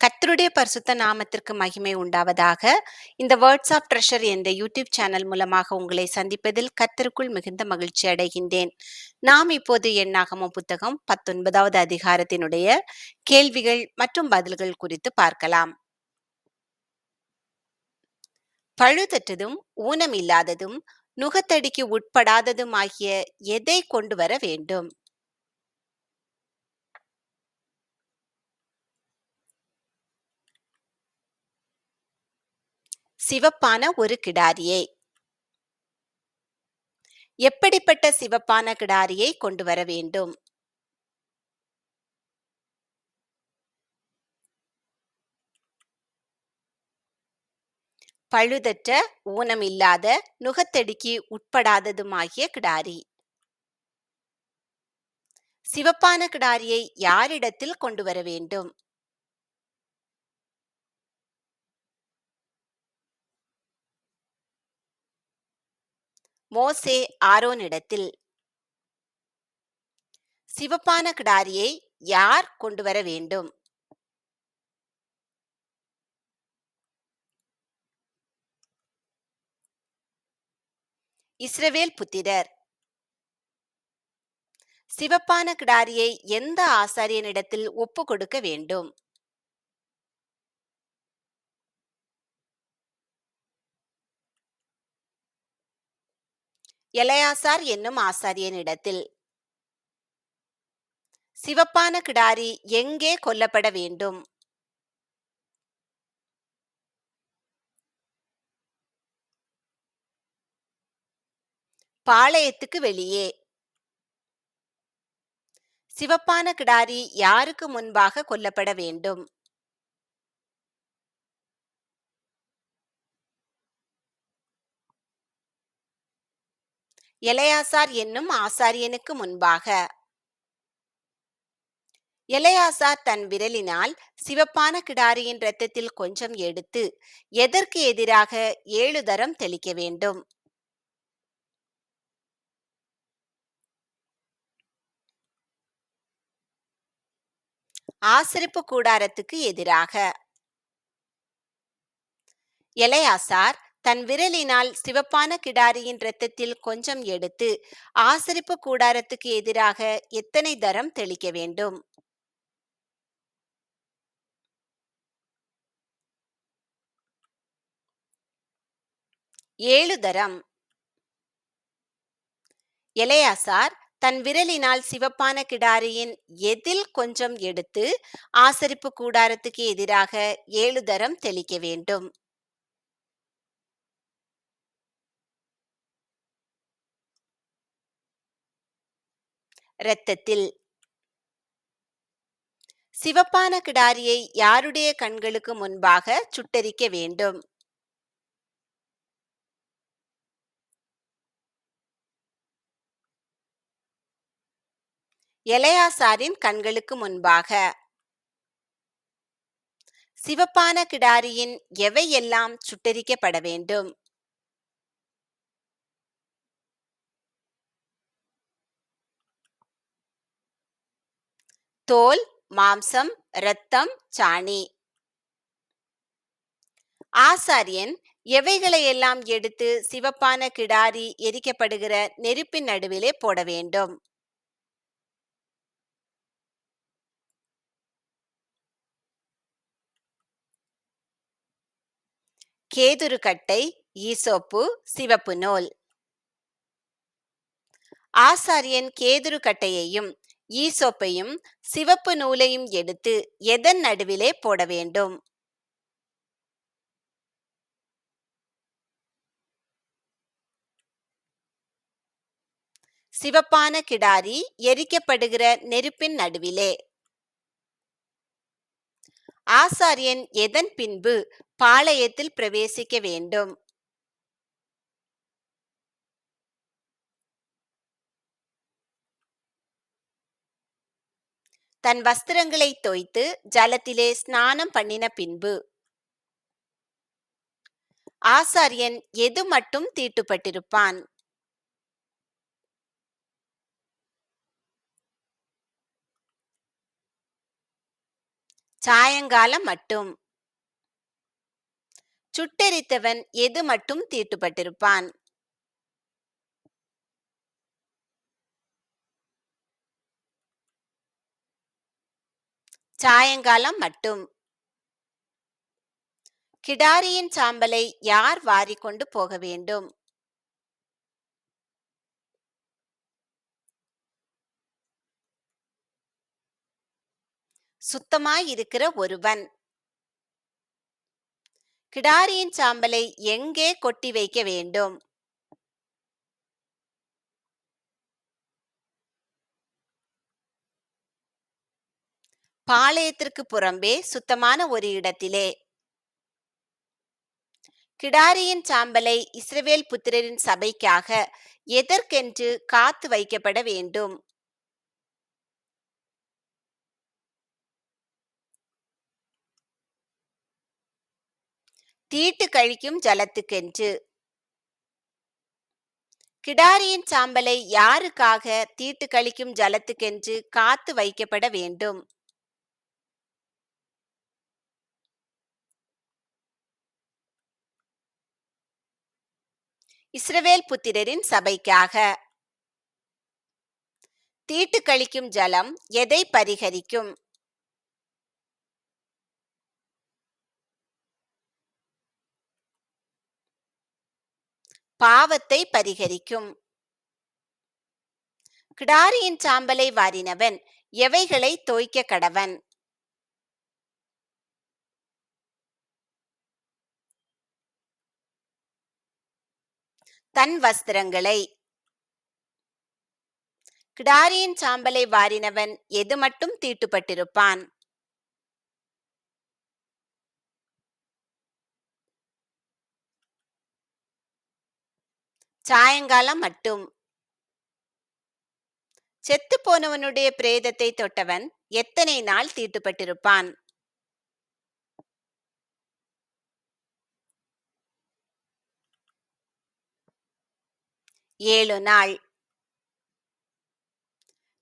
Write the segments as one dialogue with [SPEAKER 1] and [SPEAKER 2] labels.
[SPEAKER 1] கத்தருடைய பரிசுத்த நாமத்திற்கு மகிமை உண்டாவதாக. இந்த வேர்ட்ஸ் ஆஃப் ட்ரெஷர் என்ற யூடியூப் சேனல் மூலமாக உங்களை சந்திப்பதில் கத்தருக்குள் மிகுந்த மகிழ்ச்சி அடைகின்றேன். நாம் இப்போது எண்ணாகம புத்தகம் பத்தொன்பதாவது அதிகாரத்தினுடைய கேள்விகள் மற்றும் பதில்கள் குறித்து பார்க்கலாம். பழுதற்றதும் ஊனம் இல்லாததும் நுகத்தடிக்கு உட்படாததும் ஆகிய எதை கொண்டு வர வேண்டும்? சிவப்பான ஒரு கிடாரியை. எப்படிப்பட்ட சிவப்பான கிடாரியை கொண்டு வர வேண்டும்? பழுதற்ற ஊனமில்லாத நுகத்தடிக்கு உட்படாததுமாகிய கிடாரி. சிவப்பான கிடாரியை யாரிடத்தில் கொண்டு வர வேண்டும்? மோசே ஆரோனிடத்தில் சிவப்பான கிடாரியை யார் கொண்டு வர வேண்டும்? இஸ்ரவேல் புத்திரர் சிவப்பான கிடாரியை எந்த ஆசாரியனிடத்தில் ஒப்பு கொடுக்க வேண்டும்? எலையாசார் என்னும் ஆசாரியனிடத்தில் சிவப்பான கிடாரி எங்கே கொல்லப்பட வேண்டும்? பாளையத்துக்கு வெளியே. சிவப்பான கிடாரி யாருக்கு முன்பாக கொல்லப்பட வேண்டும்? எலையாசார் என்னும் ஆசாரியனுக்கு முன்பாக. எலையாசார் தன் விரலினால் சிவப்பான கிடாரியின் இரத்தத்தில் கொஞ்சம் எடுத்து எதற்கு எதிராக ஏழு தரம் தெளிக்க வேண்டும்? ஆசிரிப்பு கூடாரத்துக்கு எதிராக. எலையாசார் தன் விரலினால் சிவப்பான கிடாரியின் இரத்தத்தில் கொஞ்சம் எடுத்து ஆசரிப்பு கூடாரத்துக்கு எதிராக எத்தனை தரம் தெளிக்க வேண்டும்? ஏழு தரம். இளையாசார் தன் விரலினால் சிவப்பான கிடாரியின் எதில் கொஞ்சம் எடுத்து ஆசரிப்பு கூடாரத்துக்கு எதிராக ஏழு தரம் தெளிக்க வேண்டும். இரத்தத்தில். சிவப்பான கிடாரியை யாருடைய கண்களுக்கு முன்பாக சுட்டரிக்க வேண்டும்? எலையாசாரின் கண்களுக்கு முன்பாக. சிவப்பான கிடாரியின் எவையெல்லாம் சுட்டரிக்கப்பட வேண்டும்? தோல் மாம்சம் இரத்தம் சாணி. ஆசாரியன் எவைகளையெல்லாம் எடுத்து சிவப்பான கிடாரி எரிக்கப்படுகிற நெருப்பின் நடுவிலே போட வேண்டும்? கேதுருக்கட்டை ஈசோப்பு சிவப்பு நூல். ஆசாரியன் கேதுருக்கட்டையையும் ஈசோப்பையும் சிவப்பு நூலையும் எடுத்து எதன் நடுவிலே போட வேண்டும்? சிவப்பான கிடாரி எரிக்கப்படுகிற நெருப்பின் நடுவிலே. ஆசாரியன் எதன் பின்பு பாளையத்தில் பிரவேசிக்க வேண்டும்? தன் வஸ்திரங்களை தோய்த்து ஜலத்திலே ஸ்நானம் பண்ணின பின்பு ஆசாரியன் எது மட்டும் தீட்டுப்பட்டிருப்பான்? சாயங்காலம் மட்டும். சுட்டெரித்தவன் எது மட்டும் தீட்டுப்பட்டிருப்பான்? சாயங்காலம் மட்டும். கிடாரியின் சாம்பலை யார் வாரிக்கொண்டு போக வேண்டும்? சுத்தமாயிருக்கிற ஒருவன். கிடாரியின் சாம்பலை எங்கே கொட்டி வைக்க வேண்டும்? பாளையத்திற்கு புறம்பே சுத்தமான ஒரு இடத்திலே. கிடாரியின் சாம்பலை இஸ்ரவேல் புத்திரரின் சபைக்காக எதற்கென்று காத்து வைக்கப்பட வேண்டும்? தீட்டு கழிக்கும் ஜலத்துக்கென்று. கிடாரியின் சாம்பலை யாருக்காக தீட்டு கழிக்கும் ஜலத்துக்கென்று காத்து வைக்கப்பட வேண்டும்? இஸ்ரவேல் புத்திரரின் சபைக்காக. தீட்டு கழிக்கும் ஜலம் எதை பரிகரிக்கும்? பாவத்தை பரிகரிக்கும். கிடாரியின் சாம்பலை வாரினவன் எவைகளை தோய்க்க கடவன்? தன் வஸ்திரங்களை. கிடாரியின் சாம்பலை வாரினவன் எது மட்டும் தீட்டுப்பட்டிருப்பான்? சாயங்காலம் மட்டும். செத்து போனவனுடைய பிரேதத்தை தொட்டவன் எத்தனை நாள் தீட்டுப்பட்டிருப்பான்? ஏழு நாள்.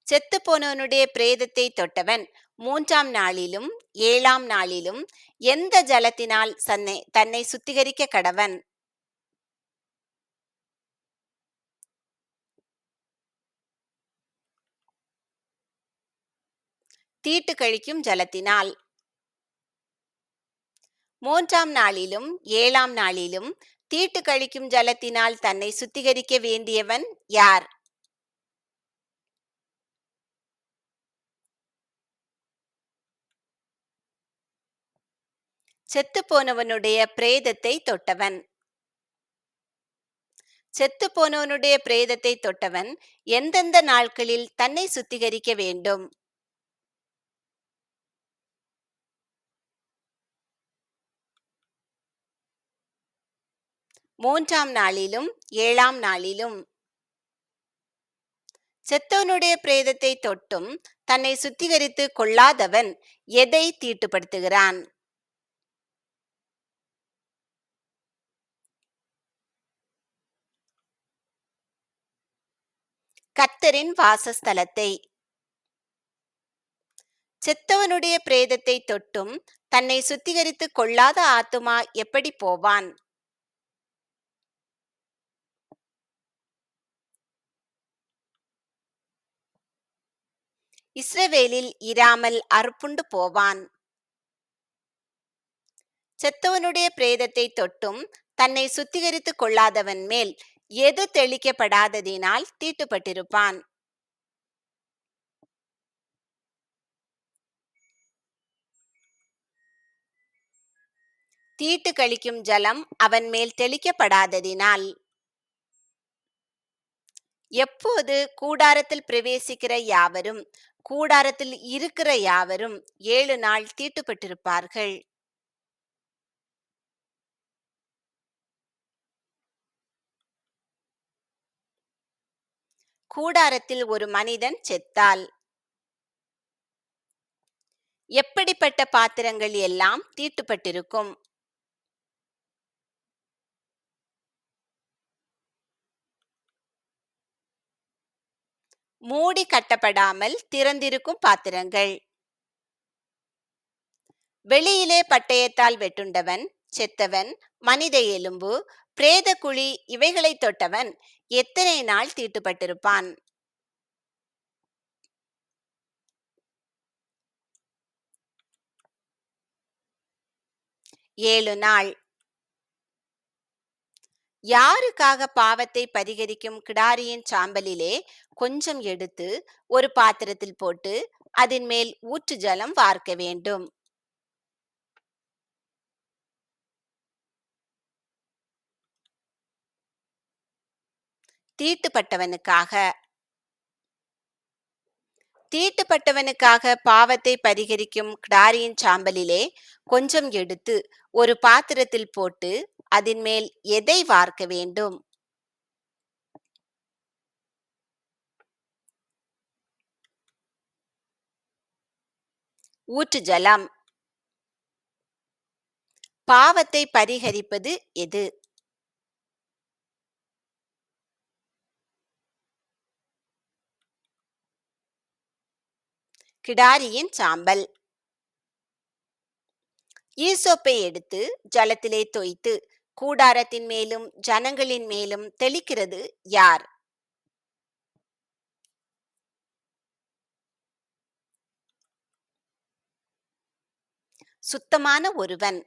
[SPEAKER 1] செத்து போனவனுடைய பிரேதத்தை தொட்டவன் மூன்றாம் நாளிலும் ஏழாம் நாளிலும் எந்த ஜலத்தினால் தன்னை தன்னை சுத்திகரிக்க கடவன்? தீட்டு கழிக்கும் ஜலத்தினால். மூன்றாம் நாளிலும் ஏழாம் நாளிலும் தீட்டு கழிக்கும் ஜலத்தினால் தன்னை சுத்திகரிக்க வேண்டியவன் யார்? செத்து போனவனுடைய பிரேதத்தை தொட்டவன். செத்து போனவனுடைய பிரேதத்தை தொட்டவன் எந்தெந்த நாட்களில் தன்னை சுத்திகரிக்க வேண்டும்? மூன்றாம் நாளிலும் ஏழாம் நாளிலும். செத்தவனுடைய பிரேதத்தை தொட்டும் தன்னை சுத்திகரித்து கொள்ளாதவன் எதை தீட்டுப்படுத்துகிறான்? கர்த்தரின் வாசஸ்தலத்தை. செத்தவனுடைய பிரேதத்தை தொட்டும் தன்னை சுத்திகரித்து கொள்ளாத ஆத்துமா எப்படி போவான்? இஸ்ரவேலில் இராமல் அறுப்புண்டு போவான் செத்தவனுடைய பிரேதத்தை தொட்டும் தன்னை சுத்திகரித்து கொள்ளாதவன் மேல் எது தெளிக்கப்படாததினால் தீட்டுப்பட்டிருப்பான் தீட்டு கழிக்கும் ஜலம் அவன் மேல் தெளிக்கப்படாததினால் எப்போது கூடாரத்தில் பிரவேசிக்கிற யாவரும் கூடாரத்தில் இருக்கிற யாவரும் ஏழு நாள் தீட்டுப்பட்டிருப்பார்கள். கூடாரத்தில் ஒரு மனிதன் செத்தால். எப்படிப்பட்ட பாத்திரங்கள் எல்லாம் தீட்டுப்பட்டிருக்கும்? மூடி கட்டப்படாமல் திறந்திருக்கும் பாத்திரங்கள். வெளியிலே பட்டயத்தால் வெட்டுண்டவன் செத்தவன் மனித எலும்பு பிரேத குழி இவைகளை தொட்டவன் எத்தனை நாள் தீட்டுப்பட்டிருப்பான்? ஏழு நாள். யாருக்காக பாவத்தை பரிகரிக்கும் கிடாரியின் சாம்பலிலே கொஞ்சம் எடுத்து ஒரு பாத்திரத்தில் போட்டு அதன் மேல் ஊற்று ஜலம் வார்க்க வேண்டும். தீட்டுப்பட்டவனுக்காக. தீட்டுப்பட்டவனுக்காக பாவத்தை பரிகரிக்கும் கிடாரியின் சாம்பலிலே கொஞ்சம் எடுத்து ஒரு பாத்திரத்தில் போட்டு அதன் மேல் எதை வார்க்க வேண்டும்? ஊற்று ஜலம். பாவத்தை பரிகரிப்பது எது? கிடாரியின் சாம்பல். ஈசோப்பை எடுத்து ஜலத்திலே தோய்த்து கூடாரத்தின் மேலும் ஜனங்களின் மேலும் தெளிக்கிறது யார்? சுத்தமான ஒருவன்.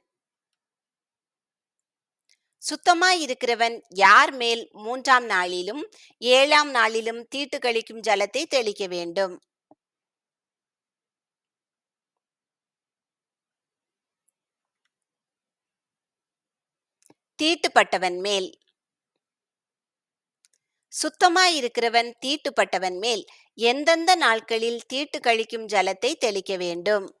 [SPEAKER 1] சுத்தமாயிருக்கிறவன் யார் மேல் மூன்றாம் நாளிலும் ஏழாம் நாளிலும் தீட்டு கழிக்கும் ஜலத்தை தெளிக்க வேண்டும். தீட்டுப்பட்டவன் மேல். சுத்தமாயிருக்கிறவன் தீட்டுப்பட்டவன் மேல். எந்தெந்த நாட்களில் தீட்டு கழிக்கும் ஜலத்தை தெளிக்க வேண்டும்?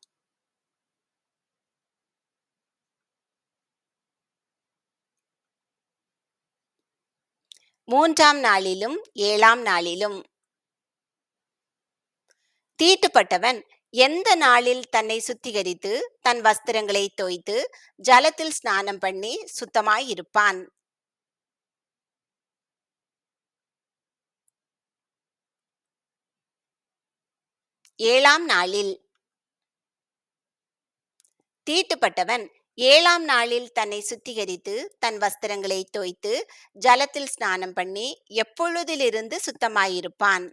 [SPEAKER 1] மூன்றாம் நாளிலும் ஏழாம் நாளிலும். தீட்டுப்பட்டவன் எந்த நாளில் தன்னை சுத்திகரித்து தன் வஸ்திரங்களை தோய்த்து ஜலத்தில் ஸ்நானம் பண்ணி சுத்தமாயிருப்பான் ஏழாம் நாளில். தீட்டுப்பட்டவன் ஏழாம் நாளில் தன்னை சுத்திகரித்து தன் வஸ்திரங்களை தோய்த்து ஜலத்தில் ஸ்நானம் பண்ணி எப்பொழுதிலிருந்து சுத்தமாயிருப்பான்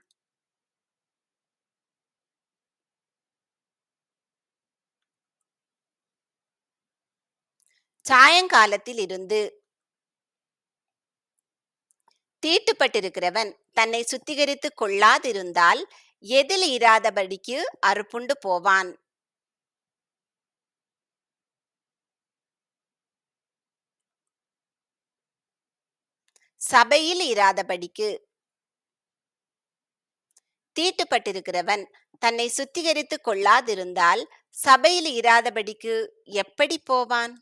[SPEAKER 1] சாயங்காலத்தில் இருந்து தீட்டுப்பட்டிருக்கிறவன் தன்னை சுத்திகரித்துக் கொள்ளாதிருந்தால் எதில் இராதபடிக்கு அறுப்புண்டு போவான்? சபையில் இராதபடிக்கு தீட்டுப்பட்டிருக்கிறவன் தன்னை சுத்திகரித்துக் கொள்ளாதிருந்தால் சபையில் இராதபடிக்கு எப்படி போவான்?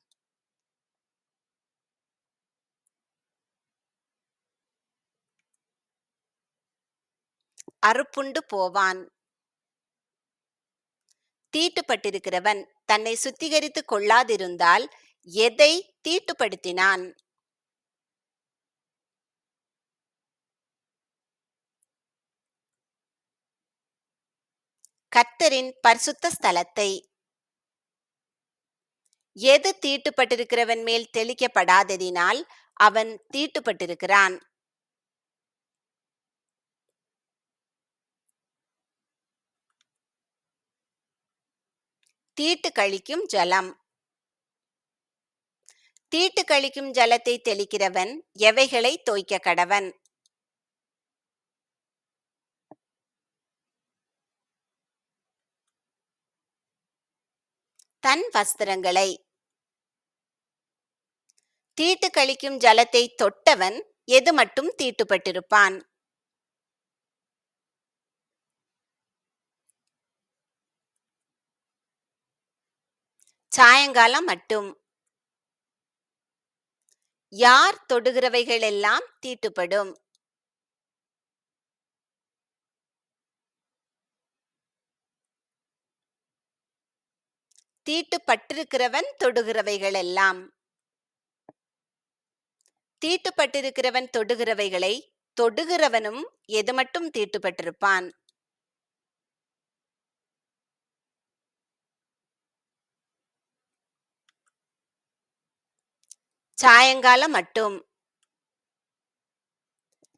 [SPEAKER 1] அறுப்புண்டு போவான். தீட்டுப்பட்டிருக்கிறவன் தன்னை சுத்திகரித்துக் கொள்ளாதிருந்தால் எதை தீட்டுப்படுத்தினான்? கர்த்தரின் பரிசுத்த ஸ்தலத்தை. எது தீட்டுப்பட்டிருக்கிறவன் மேல் தெளிக்கப்படாததினால் அவன் தீட்டுப்பட்டிருக்கிறான். தீட்டு கழிக்கும் ஜலம். தீட்டு கழிக்கும் ஜலத்தை தெளிக்கிறவன் எவைகளை தோய்க்க கடவன்? தன் வஸ்திரங்களை. தீட்டு கழிக்கும் ஜலத்தை தொட்டவன் எது மட்டும் தீட்டுப்பட்டிருப்பான்? சாயங்காலம் மட்டும். யார் தொடுகிறவைகளெல்லாம் தீட்டுப்படும்? தீட்டுப்பட்டிருக்கிறவன் தொடுகிறவைகளெல்லாம். தீட்டுப்பட்டிருக்கிறவன் தொடுகிறவைகளை தொடுகிறவனும் எது மட்டும் தீட்டுப்பட்டிருப்பான்? சாயங்காலம் மட்டும்.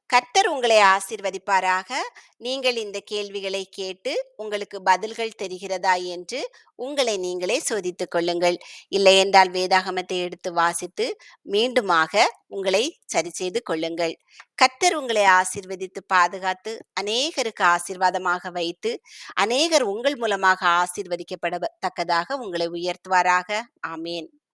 [SPEAKER 1] கர்த்தர் உங்களை ஆசீர்வதிப்பாராக. நீங்கள் இந்த கேள்விகளை கேட்டு உங்களுக்கு பதில்கள் தெரிகிறதா என்று உங்களை நீங்களே சோதித்துக் கொள்ளுங்கள். இல்லையென்றால் வேதாகமத்தை எடுத்து வாசித்து மீண்டுமாக உங்களை சரி செய்து கொள்ளுங்கள். கர்த்தர் உங்களை ஆசீர்வதித்து பாதுகாத்து அநேகருக்கு ஆசிர்வாதமாக வைத்து அநேகர் உங்கள் மூலமாக ஆசீர்வதிக்கப்படத்தக்கதாக உங்களை உயர்த்துவாராக. ஆமேன்.